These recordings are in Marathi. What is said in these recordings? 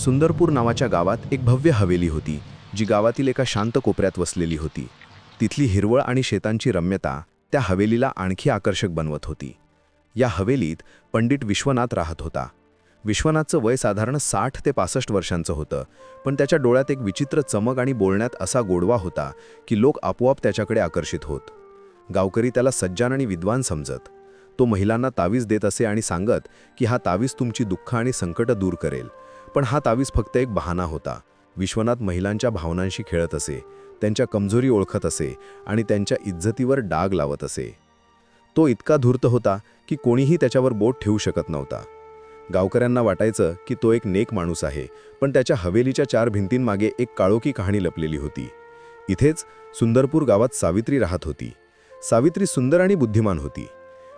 सुंदरपूर नावाच्या गावात एक भव्य हवेली होती जी गावातील एका शांत कोपऱ्यात वसलेली होती. तिथली हिरवळ आणि शेतांची रम्यता त्या हवेलीला आणखी आकर्षक बनवत होती. या हवेलीत पंडित विश्वनाथ राहत होता. विश्वनाथचं वय साधारण साठ ते पासष्ट वर्षांचं होतं पण त्याच्या डोळ्यात एक विचित्र चमक आणि बोलण्यात असा गोडवा होता की लोक आपोआप त्याच्याकडे आकर्षित होत. गावकरी त्याला सज्जान आणि विद्वान समजत. तो महिलांना तावीज देत असे आणि सांगत की हा तावीज तुमची दुःख आणि संकट दूर करेल. पण हा तावीज फक्त एक बहाणा होता. विश्वनाथ महिलांच्या भावनांशी खेळत असे त्यांच्या कमजोरी ओळखत असे आणि त्यांच्या इज्जतीवर डाग लावत असे. तो इतका धूर्त होता की कोणीही त्याच्यावर बोट ठेवू शकत नव्हता. गावकऱ्यांना वाटायचं की तो एक नेक माणूस आहे पण त्याच्या हवेलीच्या चार भिंतींमागे एक काळोखी कहाणी लपलेली होती. इथेच सुंदरपूर गावात सावित्री राहत होती. सावित्री सुंदर आणि बुद्धिमान होती.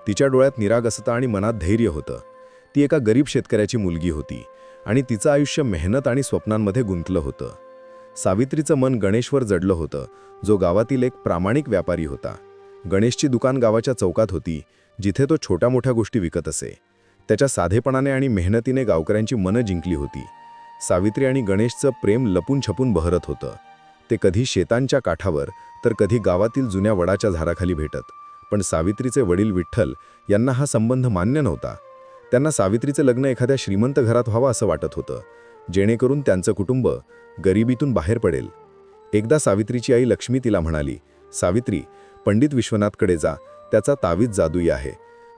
तिच्या डोळ्यात निरागसता आणि मनात धैर्य होतं. ती एका गरीब शेतकऱ्याची मुलगी होती. आणि तिचं आयुष्य मेहनत आणि स्वप्नांमध्ये गुंतलं होतं. सावित्रीचं मन गणेशवर जडलं होतं जो गावातील एक प्रामाणिक व्यापारी होता. गणेशची दुकान गावाच्या चौकात होती जिथे तो छोट्या मोठ्या गोष्टी विकत असे. त्याच्या साधेपणाने आणि मेहनतीने गावकऱ्यांची मनं जिंकली होती. सावित्री आणि गणेशचं प्रेम लपून छपून बहरत होतं. ते कधी शेतांच्या काठावर तर कधी गावातील जुन्या वडाच्या झाडाखाली भेटत. पण सावित्रीचे वडील विठ्ठल यांना हा संबंध मान्य नव्हता. त्यांना सावित्रीचं लग्न एखाद्या श्रीमंत घरात व्हावं असं वाटत होतं. जेणेकरून त्यांचं कुटुंब गरिबीतून बाहेर पडेल. एकदा सावित्रीची आई लक्ष्मी तिला म्हणाली सावित्री पंडित विश्वनाथकडे जा. त्याचा तावीज जादुई आहे.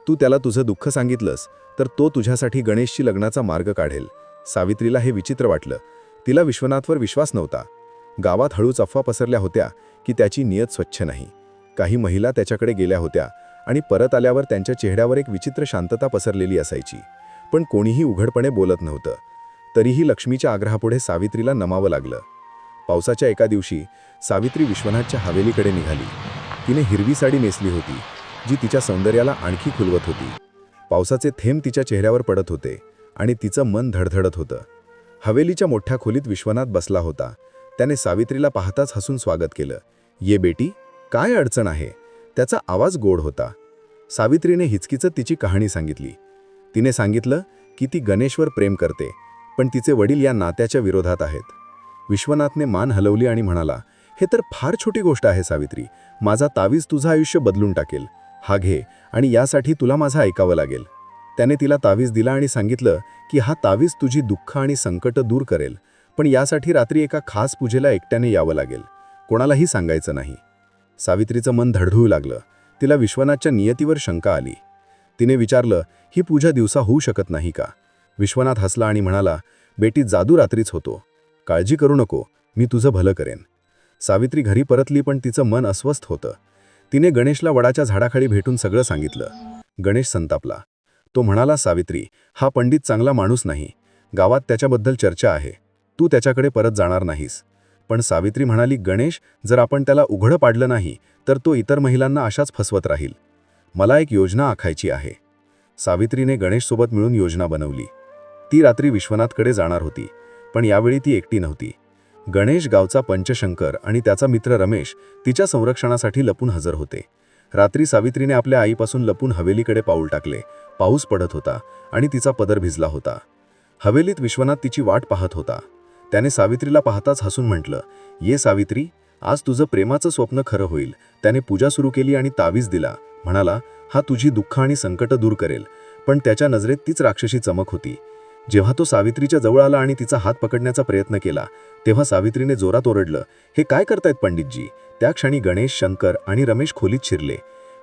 तू त्याला तुझं दुःख सांगितलंस तर तो तुझ्यासाठी गणेशची लग्नाचा मार्ग काढेल. सावित्रीला हे विचित्र वाटलं. तिला विश्वनाथवर विश्वास नव्हता. गावात हळूच अफवा पसरल्या होत्या की त्याची नियत स्वच्छ नाही. काही महिला त्याच्याकडे गेल्या होत्या. आणि परत आल्यावर त्यांच्या चेहऱ्यावर एक विचित्र शांतता पसरलेली असायची. पण कोणीही उघडपणे बोलत नव्हतं. तरीही लक्ष्मीच्या आग्रहापुढे सावित्रीला नमावं लागलं. पावसाच्या एका दिवशी सावित्री विश्वनाथच्या हवेलीकडे निघाली. तिने हिरवी साडी नेसली होती जी तिच्या सौंदर्याला आणखी खुलवत होती. पावसाचे थेंब तिच्या चेहऱ्यावर पडत होते आणि तिचं मन धडधडत होतं. हवेलीच्या मोठ्या खोलीत विश्वनाथ बसला होता. त्याने सावित्रीला पाहताच हसून स्वागत केलं. ये बेटी काय अडचण आहे? त्याचा आवाज गोड होता. सावित्रीने हिचकीचं तिची कहाणी सांगितली. तिने सांगितलं की ती गणेशवर प्रेम करते पण तिचे वडील या नात्याच्या विरोधात आहेत. विश्वनाथने मान हलवली आणि म्हणाला हे तर फार छोटी गोष्ट आहे सावित्री. माझा तावीज तुझं आयुष्य बदलून टाकेल. हा घे आणि यासाठी तुला माझं ऐकावं लागेल. त्याने तिला तावीज दिला आणि सांगितलं की हा तावीज तुझी दुःख आणि संकट दूर करेल पण यासाठी रात्री एका खास पूजेला एकट्याने यावं लागेल. कोणालाही सांगायचं नाही. सावित्रीचं मन धडधडू लागलं. तिला विश्वनाथच्या नियतीवर शंका आली. तिने विचारलं ही पूजा दिवसा होऊ शकत नाही का? विश्वनाथ हसला आणि म्हणाला बेटी जादू रात्रीच होतो. काळजी करू नको. मी तुझं भलं करेन. सावित्री घरी परतली पण तिचं मन अस्वस्थ होतं. तिने गणेशला वडाच्या झाडाखाली भेटून सगळं सांगितलं. गणेश संतापला. तो म्हणाला सावित्री हा पंडित चांगला माणूस नाही. गावात त्याच्याबद्दल चर्चा आहे. तू त्याच्याकडे परत जाणार नाहीस. पण सावित्री म्हणाली गणेश जर आपण त्याला उघडं पाडलं नाही तर तो इतर महिलांना अशाच फसवत राहील. मला एक योजना आखायची आहे. सावित्रीने गणेशसोबत मिळून योजना बनवली. ती रात्री विश्वनाथकडे जाणार होती पण यावेळी ती एकटी नव्हती. गणेश गावचा पंचशंकर आणि त्याचा मित्र रमेश तिच्या संरक्षणासाठी लपून हजर होते. रात्री सावित्रीने आपल्या आईपासून लपून हवेलीकडे पाऊल टाकले. पाऊस पडत होता आणि तिचा पदर भिजला होता. हवेलीत विश्वनाथ तिची वाट पाहत होता. त्याने सावित्रीला पाहताच हसून म्हटलं ये सावित्री आज तुझं प्रेमाचं स्वप्न खरं होईल. त्याने पूजा सुरू केली आणि तावीज दिला. म्हणाला हा तुझी दुःख आणि संकट दूर करेल. पण त्याच्या नजरेत तीच राक्षसी चमक होती. जेव्हा तो सावित्रीच्या जवळ आला आणि तिचा हात पकडण्याचा प्रयत्न केला तेव्हा सावित्रीने जोरात ओरडलं हे काय करतायत पंडितजी? त्या क्षणी गणेश शंकर आणि रमेश खोलीत शिरले.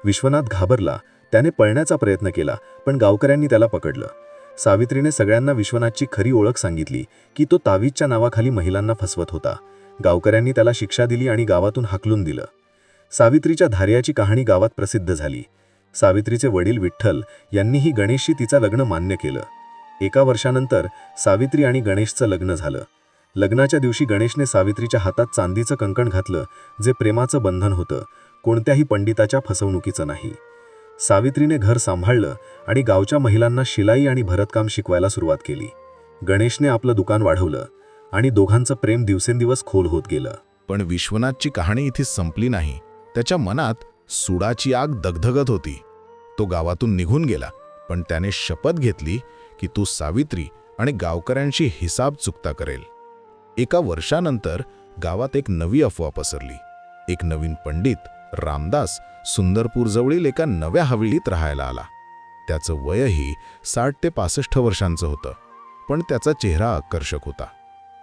विश्वनाथ घाबरला. त्याने पळण्याचा प्रयत्न केला पण गावकऱ्यांनी त्याला पकडलं. सावित्रीने सगळ्यांना विश्वनाथची खरी ओळख सांगितली की तो तावीजच्या नावाखाली महिलांना फसवत होता. गावकऱ्यांनी त्याला शिक्षा दिली आणि गावातून हाकलून दिलं. सावित्रीच्या धार्याची कहाणी गावात प्रसिद्ध झाली. सावित्रीचे वडील विठ्ठल यांनीही गणेशशी तिचं लग्न मान्य केलं. एका वर्षानंतर सावित्री आणि गणेशचं लग्न झालं. लग्नाच्या दिवशी गणेशने सावित्रीच्या हातात चांदीचं कंकण घातलं जे प्रेमाचं बंधन होतं कोणत्याही पंडिताच्या फसवणुकीचं नाही. सावित्रीने घर सांभाळलं आणि गावच्या महिलांना शिलाई आणि भरतकाम शिकवायला सुरुवात केली. गणेशने आपलं दुकान वाढवलं आणि दोघांचं प्रेम दिवसेंदिवस खोल होत गेलं. पण विश्वनाथची कहाणी इथे संपली नाही. त्याच्या मनात सुडाची आग दगधगत होती. तो गावातून निघून गेला पण त्याने शपथ घेतली की तू सावित्री आणि गावकऱ्यांशी हिसाब चुकता करेल. एका वर्षानंतर गावात एक नवी अफवा पसरली. एक नवीन पंडित रामदास सुंदरपूरजवळील एका नव्या हवेलीत राहायला आला. त्याचं वयही साठ ते पासष्ट वर्षांचं होतं पण त्याचा चेहरा आकर्षक होता.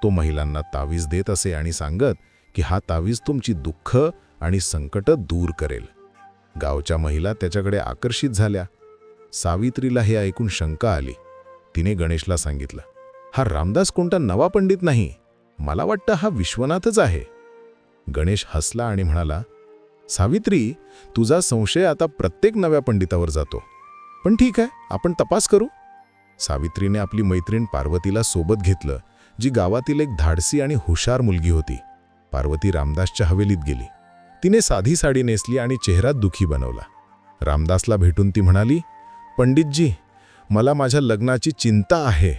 तो महिलांना तावीज देत असे आणि सांगत की हा तावीज तुमची दुःख आणि संकट दूर करेल. गावच्या महिला त्याच्याकडे आकर्षित झाल्या. सावित्रीला हे ऐकून शंका आली. तिने गणेशला सांगितलं हा रामदास कोणता नवा पंडित नाही. मला वाटतं हा विश्वनाथच आहे. गणेश हसला आणि म्हणाला सावित्री तुझा संशय आता प्रत्येक नव्या पंडितावर जातो. पण ठीक आहे आपण तपास करू. सावित्रीने आपली मैत्रीण पार्वतीला सोबत घेतलं जी गावातील एक धाडसी आणि हुशार मुलगी होती. पार्वती रामदासच्या हवेलीत गेली. तिने साधी साडी नेसली आणि चेहरा दुखी बनवला. रामदासला भेटून ती म्हणाली पंडितजी मला माझ्या लग्नाची चिंता आहे.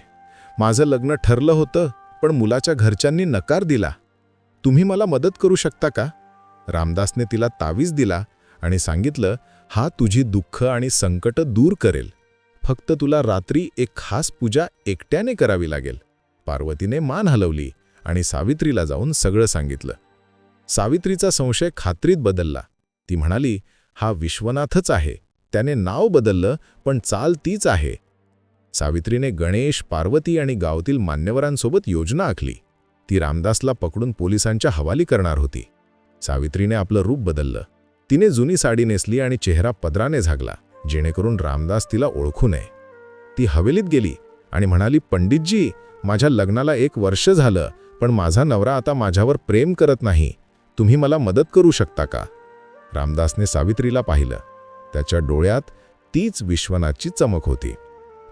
माझं लग्न ठरलं होतं पण मुलाच्या घरच्यांनी नकार दिला. तुम्ही मला मदत करू शकता का? रामदासने तिला तावीज दिला आणि सांगितलं हा तुझी दुःख आणि संकट दूर करेल. फक्त तुला रात्री एक खास पूजा एकट्याने करावी लागेल. पार्वतीने मान हलवली आणि सावित्रीला जाऊन सगळं सांगितलं. सावित्रीचा संशय खात्रीत बदलला. ती म्हणाली हा विश्वनाथच आहे. त्याने नाव बदललं पण चाल तीच आहे. सावित्रीने गणेश पार्वती आणि गावातील मान्यवरांसोबत योजना आखली. ती रामदासला पकडून पोलिसांच्या हवाली करणार होती. सावित्रीने आपलं रूप बदललं. तिने जुनी साडी नेसली आणि चेहरा पदराने झागला जेणेकरून रामदास तिला ओळखू नये. ती हवेलीत गेली आणि म्हणाली पंडितजी माझ्या लग्नाला एक वर्ष झालं पण माझा नवरा आता माझ्यावर प्रेम करत नाही. तुम्ही मला मदत करू शकता का? रामदासने सावित्रीला पाहिलं. त्याच्या डोळ्यात तीच विश्वनाथची चमक होती.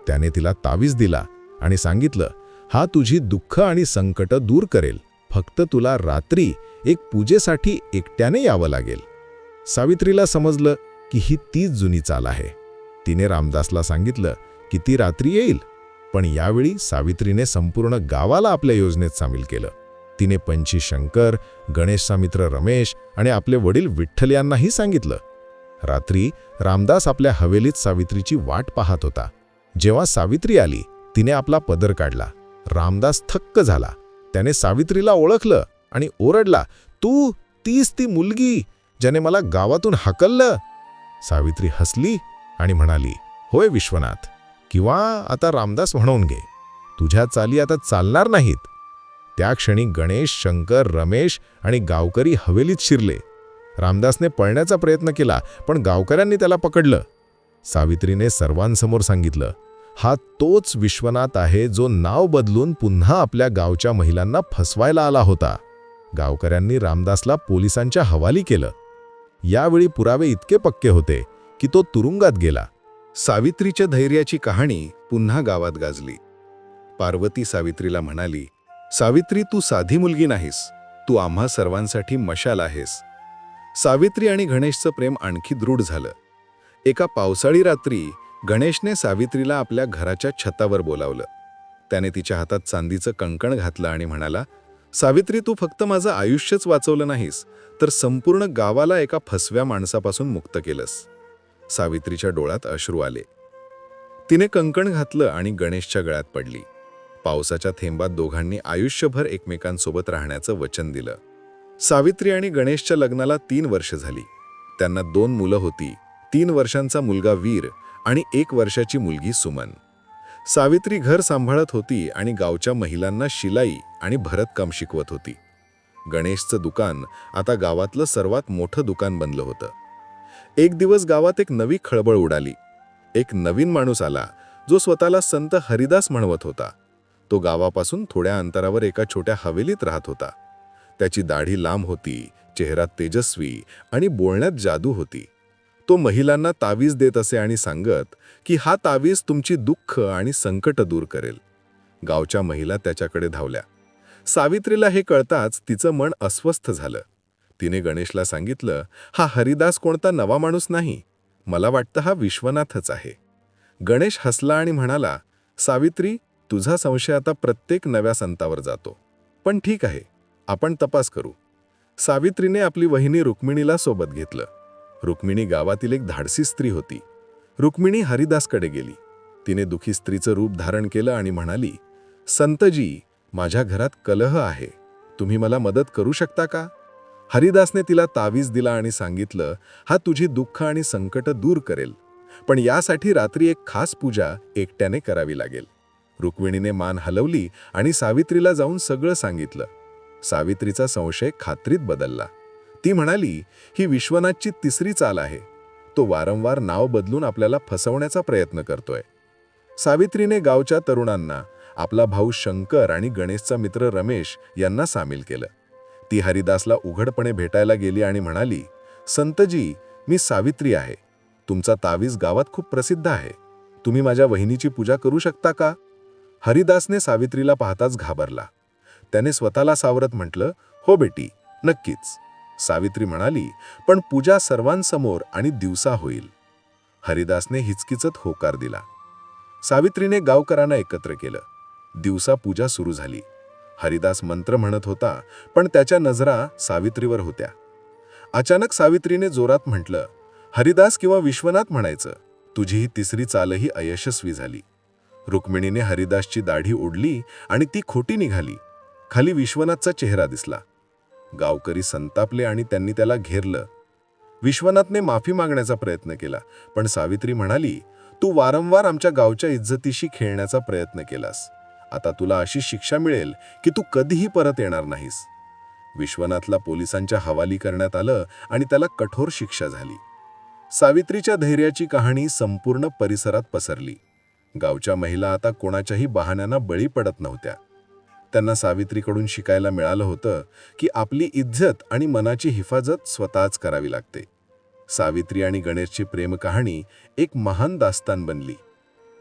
त्याने तिला तावीज दिला आणि सांगितलं हा तुझी दुःख आणि संकट दूर करेल. फक्त तुला रात्री एक पूजेसाठी एकट्याने यावं लागेल. सावित्रीला समजलं की ही तीच जुनी चाल आहे. तिने रामदासला सांगितलं की ती रात्री येईल पण यावेळी सावित्रीने संपूर्ण गावाला आपल्या योजनेत सामील केलं. तिने पंची शंकर गणेशचा मित्र रमेश आणि आपले वडील विठ्ठल यांनाही सांगितलं. रात्री रामदास आपल्या हवेलीत सावित्रीची वाट पाहत होता. जेव्हा सावित्री आली तिने आपला पदर काढला. रामदास थक्क झाला. त्याने सावित्रीला ओळखलं आणि ओरडला तू तीच ती मुलगी ज्याने मला गावातून हकललं. सावित्री हसली आणि म्हणाली होय विश्वनाथ किंवा आता रामदास म्हणून घे. तुझ्या चाली आता चालणार नाहीत. त्या क्षणी गणेश शंकर रमेश आणि गावकरी हवेलीत शिरले. रामदासने पळण्याचा प्रयत्न केला पण गावकऱ्यांनी त्याला पकडलं. सावित्रीने सर्वांसमोर सांगितलं हा तोच विश्वनाथ आहे जो नाव बदलून पुन्हा आपल्या गावच्या महिलांना फसवायला आला होता. गावकऱ्यांनी रामदासला पोलिसांच्या हवाली केलं. यावेळी पुरावे इतके पक्के होते की तो तुरुंगात गेला. सावित्रीच्या धैर्याची कहाणी पुन्हा गावात गाजली. पार्वती सावित्रीला म्हणाली सावित्री तू साधी मुलगी नाहीस. तू आम्हा सर्वांसाठी मशाल आहेस. सावित्री आणि गणेशचं प्रेम आणखी दृढ झालं. एका पावसाळी रात्री गणेशने सावित्रीला आपल्या घराच्या छतावर बोलावलं. त्याने तिच्या हातात चांदीचं कंकण घातलं आणि म्हणाला सावित्री तू फक्त माझं आयुष्यच वाचवलं नाहीस तर संपूर्ण गावाला एका फसव्या माणसापासून मुक्त केलंस. सावित्रीच्या डोळ्यात अश्रू आले. तिने कंकण घातलं आणि गणेशच्या गळ्यात पडली. पावसाच्या थेंबात दोघांनी आयुष्यभर एकमेकांसोबत राहण्याचं वचन दिलं. सावित्री आणि गणेशच्या लग्नाला तीन वर्ष झाली. त्यांना दोन मुलं होती. तीन वर्षांचा मुलगा वीर आणि एक वर्षाची मुलगी सुमन. सावित्री घर सांभाळत होती आणि गावच्या महिलांना शिलाई आणि भरतकाम शिकवत होती. गणेशचं दुकान आता गावातलं सर्वात मोठं दुकान बनलं होतं. एक दिवस गावात एक नवी खळबळ उडाली. एक नवीन माणूस आला जो स्वतःला संत हरिदास म्हणवत होता. तो गावापासून थोड्या अंतरावर एका छोट्या हवेलीत राहत होता. त्याची दाढी लांब होती चेहरा तेजस्वी आणि बोलण्यात जादू होती. तो महिलांना तावीज देत असे आणि सांगत की हा तावीज तुमची दुःख आणि संकट दूर करेल. गावच्या महिला त्याच्याकडे धावल्या. सावित्रीला हे कळताच तिचं मन अस्वस्थ झालं. तिने गणेशला सांगितलं हा हरिदास कोणता नवा माणूस नाही. मला वाटतं हा विश्वनाथच आहे. गणेश हसला आणि म्हणाला सावित्री तुझा संशय आता प्रत्येक नव्या संतावर जातो. पण ठीक आहे आपण तपास करू. सावित्रीने आपली वहिनी रुक्मिणीला सोबत घेतलं. रुक्मिणी गावातील एक धाडसी स्त्री होती. रुक्मिणी हरिदासकडे गेली. तिने दुखी स्त्रीचं रूप धारण केलं आणि म्हणाली संतजी माझ्या घरात कलह आहे. तुम्ही मला मदत करू शकता का? हरिदासने तिला तावीज दिला आणि सांगितलं हा तुझी दुःख आणि संकट दूर करेल. पण यासाठी रात्री एक खास पूजा एकट्याने करावी लागेल. रुक्मिणीने मान हलवली आणि सावित्रीला जाऊन सगळं सांगितलं. सावित्रीचा संशय खात्रीत बदलला. ती म्हणाली ही विश्वनाथची तिसरी चाल आहे. तो वारंवार नाव बदलून आपल्याला फसवण्याचा प्रयत्न करतोय. सावित्रीने गावच्या तरुणांना आपला भाऊ शंकर आणि गणेशचा मित्र रमेश यांना सामील केलं. ती हरिदासला उघडपणे भेटायला गेली आणि म्हणाली संतजी मी सावित्री आहे. तुमचा तावीज गावात खूप प्रसिद्ध आहे. तुम्ही माझ्या वहिनीची पूजा करू शकता का? हरिदासने सावित्रीला पाहताच घाबरला. त्याने स्वतःला सावरत म्हटलं हो बेटी नक्कीच. सावित्री म्हणाली पण पूजा सर्वांसमोर आणि दिवसा होईल. हरिदासने हिचकिचत होकार दिला. सावित्रीने गावकरांना एकत्र केलं. दिवसा पूजा सुरू झाली. हरिदास मंत्र म्हणत होता पण त्याच्या नजरा सावित्रीवर होत्या. अचानक सावित्रीने जोरात म्हटलं हरिदास किंवा विश्वनाथ म्हणायचं. तुझी ही तिसरी चालही अयशस्वी झाली. रुक्मिणीने हरिदासची दाढी ओढली आणि ती खोटी निघाली. खाली विश्वनाथचा चेहरा दिसला. गावकरी संतापले आणि त्यांनी त्याला घेरलं. विश्वनाथने माफी मागण्याचा प्रयत्न केला पण सावित्री म्हणाली तू वारंवार आमच्या गावच्या इज्जतीशी खेळण्याचा प्रयत्न केलास. आता तुला अशी शिक्षा मिळेल की तू कधीही परत येणार नाहीस. विश्वनाथला पोलिसांच्या हवाली करण्यात आलं आणि त्याला कठोर शिक्षा झाली. सावित्रीच्या धैर्याची कहाणी संपूर्ण परिसरात पसरली. गावच्या महिला आता कोणाच्याही बहाण्यांना बळी पडत नव्हत्या. त्यांना सावित्रीकडून शिकायला मिळालं होतं की आपली इज्जत आणि मनाची हिफाजत स्वतःच करावी लागते. सावित्री आणि गणेशची प्रेम कहाणी एक महान दास्तान बनली.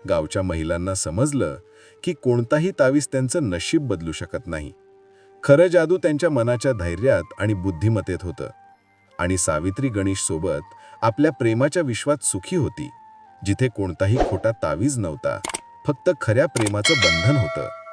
गावच्या महिलांना समजलं की कोणताही तावीज त्यांचं नशीब बदलू शकत नाही. खरं जादू त्यांच्या मनाच्या धैर्यात आणि बुद्धिमत्तेत होतं. आणि सावित्री गणेश सोबत आपल्या प्रेमाच्या विश्वात सुखी होती जिथे कोणताही खोटा तावीज नव्हता फक्त खऱ्या प्रेमाचं बंधन होतं.